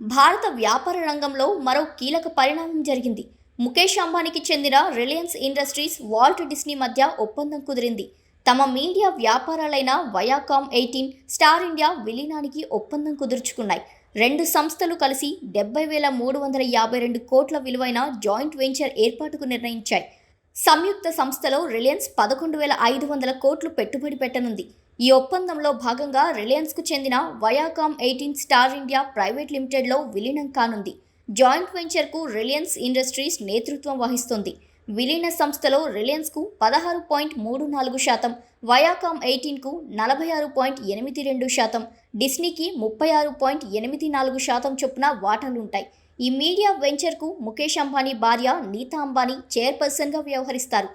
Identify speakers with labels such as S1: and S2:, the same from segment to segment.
S1: భారత వ్యాపార రంగంలో మరో కీలక పరిణామం జరిగింది. ముఖేష్ అంబానీకి చెందిన రిలయన్స్ ఇండస్ట్రీస్ వాల్ట్ డిస్నీ మధ్య ఒప్పందం కుదిరింది. తమ మీడియా వ్యాపారాలైన వయాకామ్ ఎయిటీన్ స్టార్ ఇండియా విలీనానికి ఒప్పందం కుదుర్చుకున్నాయి. రెండు సంస్థలు కలిసి డెబ్బై వేల మూడు వందల యాభై రెండు కోట్ల విలువైన జాయింట్ వెంచర్ ఏర్పాటుకు నిర్ణయించాయి. సంయుక్త సంస్థలో రిలయన్స్ పదకొండు వేల ఐదు వందల కోట్లు పెట్టుబడి పెట్టనుంది. ఈ ఒప్పందంలో భాగంగా రిలయన్స్కు చెందిన Viacom eighteen Star India private లిమిటెడ్లో విలీనం కానుంది. జాయింట్ వెంచర్కు రిలయన్స్ ఇండస్ట్రీస్ నేతృత్వం వహిస్తుంది. విలీన సంస్థలో రిలయన్స్కు పదహారు పాయింట్ మూడు నాలుగు శాతం వయాకామ్ ఎయిటీన్కు నలభై ఆరు పాయింట్ ఎనిమిది రెండు శాతం డిస్నీకి ముప్పై ఆరు పాయింట్ ఎనిమిది నాలుగు శాతం చొప్పున వాటాలుంటాయి. ఈ మీడియా వెంచర్కు ముఖేష్ అంబానీ భార్య నీతా అంబానీ చైర్పర్సన్గా వ్యవహరిస్తారు.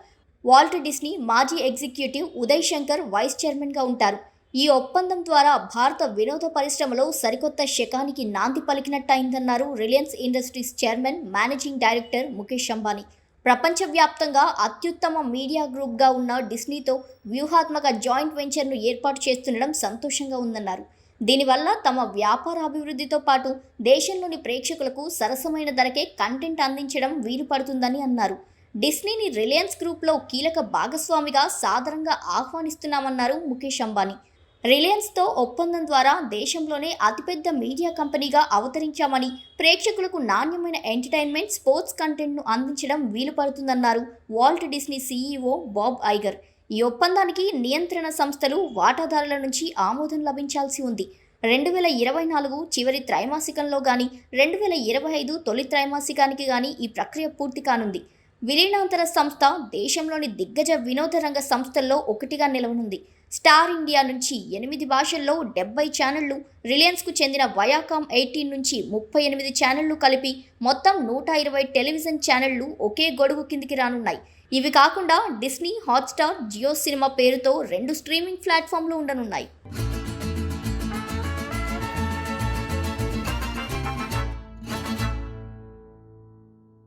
S1: వాల్ట్ డిస్నీ మాజీ ఎగ్జిక్యూటివ్ ఉదయ్ శంకర్ వైస్ చైర్మన్గా ఉంటారు. ఈ ఒప్పందం ద్వారా భారత వినోద పరిశ్రమలో సరికొత్త శకానికి నాంది పలికినట్టయిందన్నారు Reliance Industries chairman managing director Mukesh Ambani. ప్రపంచవ్యాప్తంగా అత్యుత్తమ మీడియా గ్రూప్గా ఉన్న డిస్నీతో వ్యూహాత్మక జాయింట్ వెంచర్ను ఏర్పాటు చేస్తుండడం సంతోషంగా ఉందన్నారు. దీనివల్ల తమ వ్యాపార అభివృద్ధితో పాటు దేశంలోని ప్రేక్షకులకు సరసమైన ధరకే కంటెంట్ అందించడం వీలు పడుతుందని అన్నారు. డిస్నీని రిలయన్స్ గ్రూప్లో కీలక భాగస్వామిగా సాదరంగా ఆహ్వానిస్తున్నామన్నారు ముఖేష్ అంబానీ. రిలయన్స్తో ఒప్పందం ద్వారా దేశంలోనే అతిపెద్ద మీడియా కంపెనీగా అవతరించామని ప్రేక్షకులకు నాణ్యమైన ఎంటర్టైన్మెంట్ స్పోర్ట్స్ కంటెంట్ను అందించడం వీలుపడుతుందన్నారు Walt Disney CEO Bob Iger. ఈ ఒప్పందానికి నియంత్రణ సంస్థలు వాటాదారుల నుంచి ఆమోదం లభించాల్సి ఉంది. రెండు వేల ఇరవై నాలుగు చివరి త్రైమాసికంలో కానీ రెండు వేల ఇరవై ఐదు తొలి త్రైమాసికానికి కానీ ఈ ప్రక్రియ పూర్తి కానుంది. విలీనాంతర సంస్థ దేశంలోని దిగ్గజ వినోద రంగ సంస్థల్లో ఒకటిగా నిలవనుంది. స్టార్ ఇండియా నుంచి ఎనిమిది భాషల్లో డెబ్బై ఛానళ్ళు రిలయన్స్కు చెందిన వయాకామ్ ఎయిటీన్ నుంచి ముప్పై ఎనిమిది ఛానళ్ళు కలిపి మొత్తం నూట ఇరవై టెలివిజన్ ఛానళ్ళు ఒకే గొడుగు కిందికి రానున్నాయి. ఇవి కాకుండా డిస్నీ హాట్స్టార్ జియో సినిమా పేరుతో రెండు స్ట్రీమింగ్ ప్లాట్ఫామ్లు ఉండనున్నాయి.